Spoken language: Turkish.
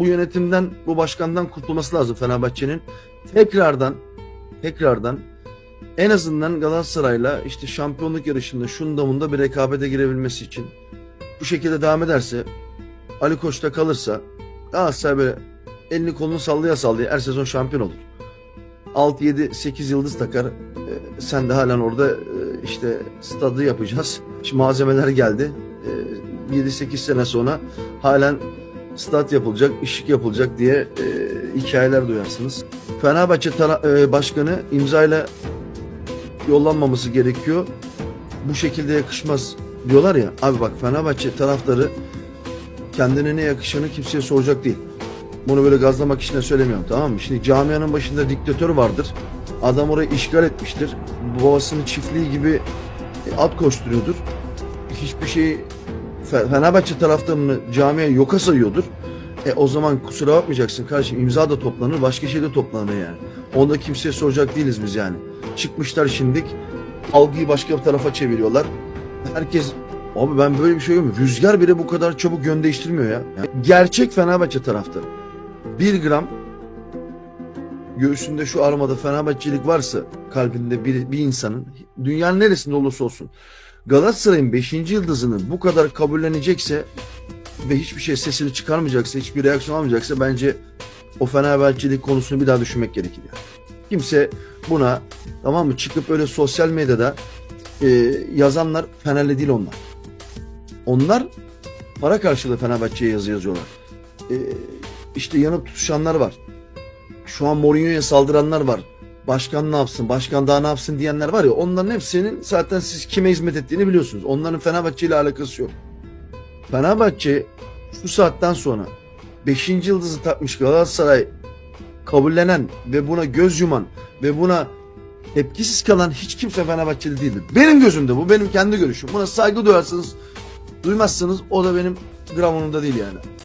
bu yönetimden, bu başkandan kurtulması lazım Fenerbahçe'nin. Tekrardan, tekrardan en azından Galatasaray'la işte şampiyonluk yarışında şunda bunda bir rekabete girebilmesi için bu şekilde devam ederse Ali Koç'ta kalırsa Galatasaray böyle elini kolunu sallaya sallaya her sezon şampiyon olur. 6 7 8 yıldız takar. Ee, sen de halen orada e, işte stadı yapacağız. Şimdi malzemeler geldi. Ee, 7-8 sene sonra halen stat yapılacak, ışık yapılacak diye e, hikayeler duyarsınız. Fenerbahçe e, başkanı imzayla yollanmaması gerekiyor. Bu şekilde yakışmaz diyorlar ya. Abi bak Fenerbahçe taraftarı kendine ne yakışanı kimseye soracak değil. Bunu böyle gazlamak için söylemiyorum tamam mı? Şimdi camianın başında diktatör vardır. Adam orayı işgal etmiştir. Babasının çiftliği gibi at koşturuyordur. Hiçbir şey Fenerbahçe taraftarını camiye yoka sayıyordur. E o zaman kusura bakmayacaksın kardeşim imza da toplanır başka şey de toplanır yani. Onda kimseye soracak değiliz biz yani. Çıkmışlar şimdik algıyı başka bir tarafa çeviriyorlar. Herkes abi ben böyle bir şey görmüyorum. Rüzgar bile bu kadar çabuk yön değiştirmiyor ya. Yani gerçek Fenerbahçe taraftarı. Bir gram göğsünde şu armada Fenerbahçelik varsa kalbinde bir, bir insanın dünyanın neresinde olursa olsun Galatasaray'ın 5. yıldızını bu kadar kabullenecekse ve hiçbir şey sesini çıkarmayacaksa, hiçbir reaksiyon almayacaksa bence o Fenerbahçelik konusunu bir daha düşünmek gerekir yani. Kimse buna tamam mı çıkıp öyle sosyal medyada e, yazanlar Fenerli değil onlar. Onlar para karşılığı Fenerbahçe'ye yazı yazıyorlar. E, işte yanıp tutuşanlar var. Şu an Mourinho'ya saldıranlar var. Başkan ne yapsın, başkan daha ne yapsın diyenler var ya onların hepsinin zaten siz kime hizmet ettiğini biliyorsunuz. Onların Fenerbahçe ile alakası yok. Fenerbahçe şu saatten sonra 5. yıldızı takmış Galatasaray kabullenen ve buna göz yuman ve buna tepkisiz kalan hiç kimse Fenerbahçeli değildir. Benim gözümde bu benim kendi görüşüm. Buna saygı duyarsanız duymazsanız o da benim gram umurumda değil yani.